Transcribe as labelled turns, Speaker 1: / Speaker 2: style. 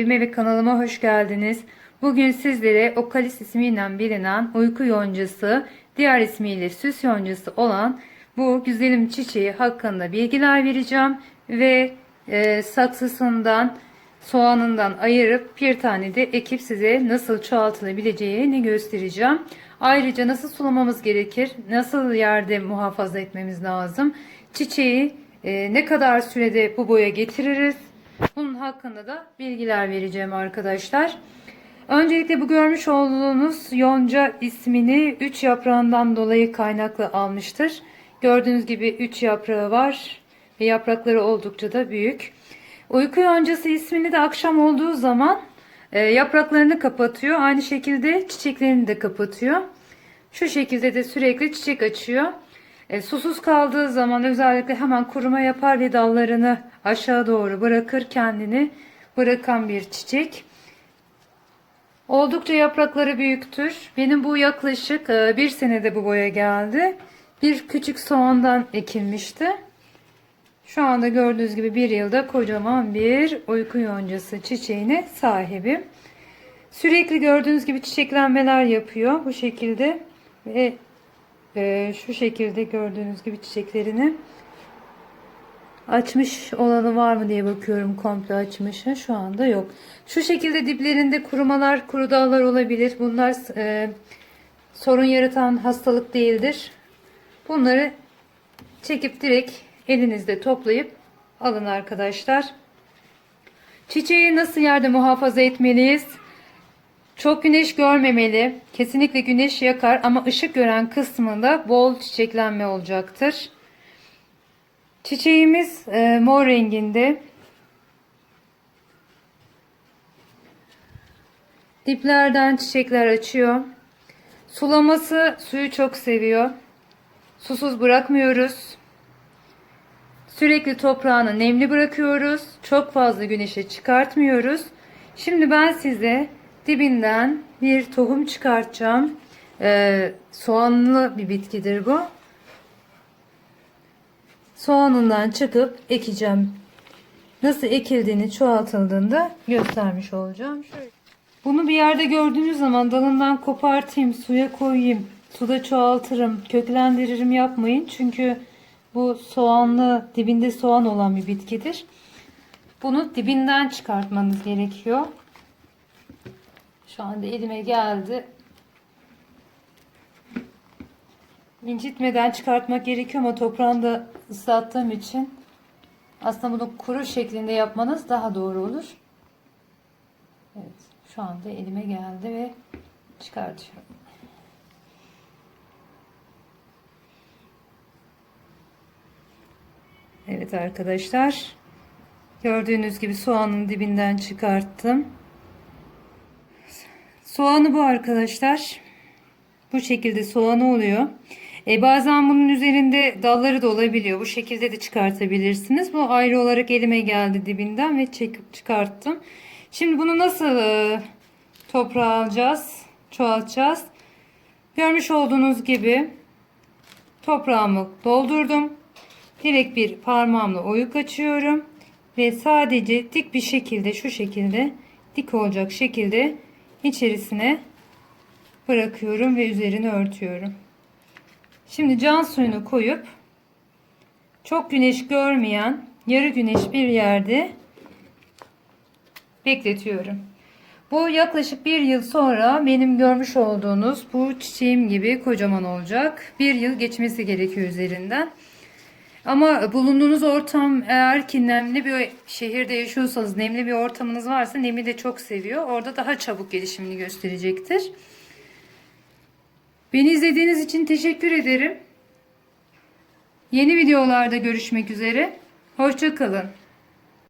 Speaker 1: evime ve kanalıma hoş geldiniz. Bugün sizlere Okalis ismiyle bilinen uyku yoncası, diğer ismiyle süs yoncası olan bu güzelim çiçeği hakkında bilgiler vereceğim ve e, saksısından soğanından ayırıp bir tane de ekip size nasıl çoğaltılabileceğini göstereceğim. Ayrıca nasıl sulamamız gerekir, nasıl yerde muhafaza etmemiz lazım, çiçeği e, ne kadar sürede bu boya getiririz, bunun hakkında da bilgiler vereceğim arkadaşlar. Öncelikle bu görmüş olduğunuz yonca ismini 3 yaprağından dolayı kaynaklı almıştır. Gördüğünüz gibi 3 yaprağı var ve yaprakları oldukça da büyük. Uyku yoncası ismini de akşam olduğu zaman e, yapraklarını kapatıyor. Aynı şekilde çiçeklerini de kapatıyor. Şu şekilde de sürekli çiçek açıyor. E, susuz kaldığı zaman özellikle hemen kuruma yapar ve dallarını aşağı doğru bırakır kendini bırakan bir çiçek. Oldukça yaprakları büyüktür. Benim bu yaklaşık e, bir senede bu boya geldi. Bir küçük soğandan ekilmişti. Şu anda gördüğünüz gibi bir yılda kocaman bir uyku yoncası çiçeğine sahibim. Sürekli gördüğünüz gibi çiçeklenmeler yapıyor bu şekilde ve e, şu şekilde gördüğünüz gibi çiçeklerini açmış olanı var mı diye bakıyorum komple açmış şu anda yok. Şu şekilde diplerinde kurumalar kuru dallar olabilir. Bunlar e, sorun yaratan hastalık değildir. Bunları çekip direkt elinizde toplayıp alın arkadaşlar. Çiçeği nasıl yerde muhafaza etmeliyiz? Çok güneş görmemeli. Kesinlikle güneş yakar ama ışık gören kısmında bol çiçeklenme olacaktır. Çiçeğimiz e, mor renginde. Diplerden çiçekler açıyor. Sulaması suyu çok seviyor. Susuz bırakmıyoruz. Sürekli toprağını nemli bırakıyoruz. Çok fazla güneşe çıkartmıyoruz. Şimdi ben size dibinden bir tohum çıkartacağım. Ee, soğanlı bir bitkidir bu. Soğanından çıkıp ekeceğim. Nasıl ekildiğini çoğaltıldığında göstermiş olacağım. Bunu bir yerde gördüğünüz zaman dalından kopartayım, suya koyayım, suda çoğaltırım, köklendiririm yapmayın. Çünkü bu soğanlı, dibinde soğan olan bir bitkidir. Bunu dibinden çıkartmanız gerekiyor. Şu anda elime geldi. İncitmeden çıkartmak gerekiyor ama toprağını da ıslattığım için aslında bunu kuru şeklinde yapmanız daha doğru olur. Evet, şu anda elime geldi ve çıkartıyorum. Evet arkadaşlar. Gördüğünüz gibi soğanın dibinden çıkarttım. Soğanı bu arkadaşlar. Bu şekilde soğanı oluyor. E bazen bunun üzerinde dalları da olabiliyor. Bu şekilde de çıkartabilirsiniz. Bu ayrı olarak elime geldi dibinden ve çekip çıkarttım. Şimdi bunu nasıl e, toprağa alacağız? Çoğaltacağız. Görmüş olduğunuz gibi toprağımı doldurdum. Direkt bir parmağımla oyuk açıyorum. Ve sadece dik bir şekilde şu şekilde dik olacak şekilde içerisine bırakıyorum ve üzerini örtüyorum. Şimdi can suyunu koyup çok güneş görmeyen yarı güneş bir yerde bekletiyorum. Bu yaklaşık bir yıl sonra benim görmüş olduğunuz bu çiçeğim gibi kocaman olacak. Bir yıl geçmesi gerekiyor üzerinden. Ama bulunduğunuz ortam eğer ki nemli bir şehirde yaşıyorsanız, nemli bir ortamınız varsa nemi de çok seviyor. Orada daha çabuk gelişimini gösterecektir. Beni izlediğiniz için teşekkür ederim. Yeni videolarda görüşmek üzere. Hoşçakalın.